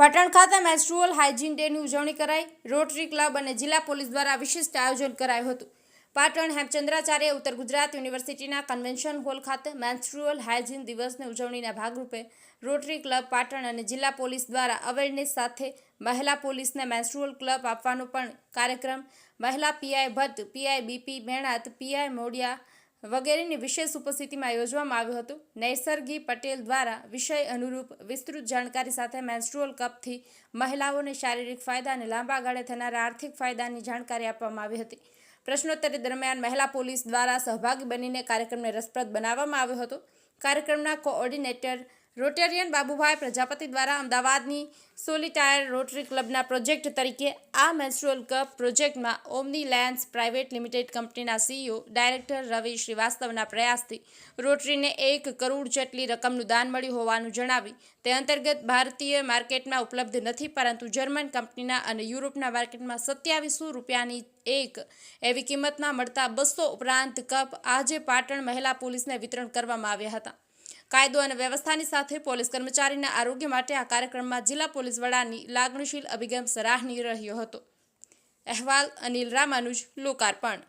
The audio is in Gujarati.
પાટણ ખાતે મેસ્ટ્રુઅલ હાઇજીન ડેની ઉજવણી કરાઈ. રોટરી ક્લબ અને જિલ્લા પોલીસ દ્વારા વિશિષ્ટ આયોજન કરાયું હતું. પાટણ હેમચંદ્રાચાર્ય, ઉત્તર ગુજરાત યુનિવર્સિટીના કન્વેન્શન હોલ ખાતે મેન્સ્ટ્રુઅલ હાઇજીન દિવસની ઉજવણીના ભાગરૂપે રોટરી ક્લબ પાટણ અને જિલ્લા પોલીસ દ્વારા અવેરનેસ સાથે મહિલા પોલીસને મેન્સ્ટ્રુઅલ ક્લબ આપવાનો પણ કાર્યક્રમ. મહિલા PI Bhatt PI BP Menat PI Modia વગેરેની વિશેષ ઉપસ્થિતિમાં યોજવામાં આવ્યું હતું. નૈસર્ગી પટેલ દ્વારા વિષય અનુરૂપ વિસ્તૃત જાણકારી સાથે મેન્સ્ટ્રુઅલ કપથી મહિલાઓને શારીરિક ફાયદા અને લાંબા ગાળે થનારા આર્થિક ફાયદાની જાણકારી આપવામાં આવી હતી. પ્રશ્નોત્તરી દરમિયાન મહિલા પોલીસ દ્વારા સહભાગી બનીને કાર્યક્રમને રસપ્રદ બનાવવામાં આવ્યો હતો. કાર્યક્રમના કોઓર્ડિનેટર રોટેરિયન બાબુભાઈ પ્રજાપતિ દ્વારા અમદાવાદની સોલિટાયર રોટરી ક્લબના પ્રોજેક્ટ તરીકે આ મેન્સ્ટ્રુઅલ કપ પ્રોજેક્ટમાં ઓમની લેન્સ પ્રાઇવેટ લિમિટેડ કંપનીના સીઈઓ, ડાયરેક્ટર રવિ શ્રીવાસ્તવના પ્રયાસથી રોટરીને એક કરોડ જેટલી રકમનું દાન મળ્યું હોવાનું જણાવી તે અંતર્ગત ભારતીય માર્કેટમાં ઉપલબ્ધ નથી પરંતુ જર્મન કંપનીના અને યુરોપના માર્કેટમાં સત્યાવીસો રૂપિયાની એક એવી કિંમતના મળતા બસો ઉપરાંત કપ આજે પાટણ મહિલા પોલીસને વિતરણ કરવામાં આવ્યા હતા. કાયદો અને વ્યવસ્થાની સાથે પોલીસ કર્મચારીના આરોગ્ય માટે આ કાર્યક્રમમાં જિલ્લા પોલીસ વડાની લાગણીશીલ અભિગમ સરાહનીય રહ્યો હતો. અહેવાલ અનિલ રામાનુજ, લોકાર્પણ.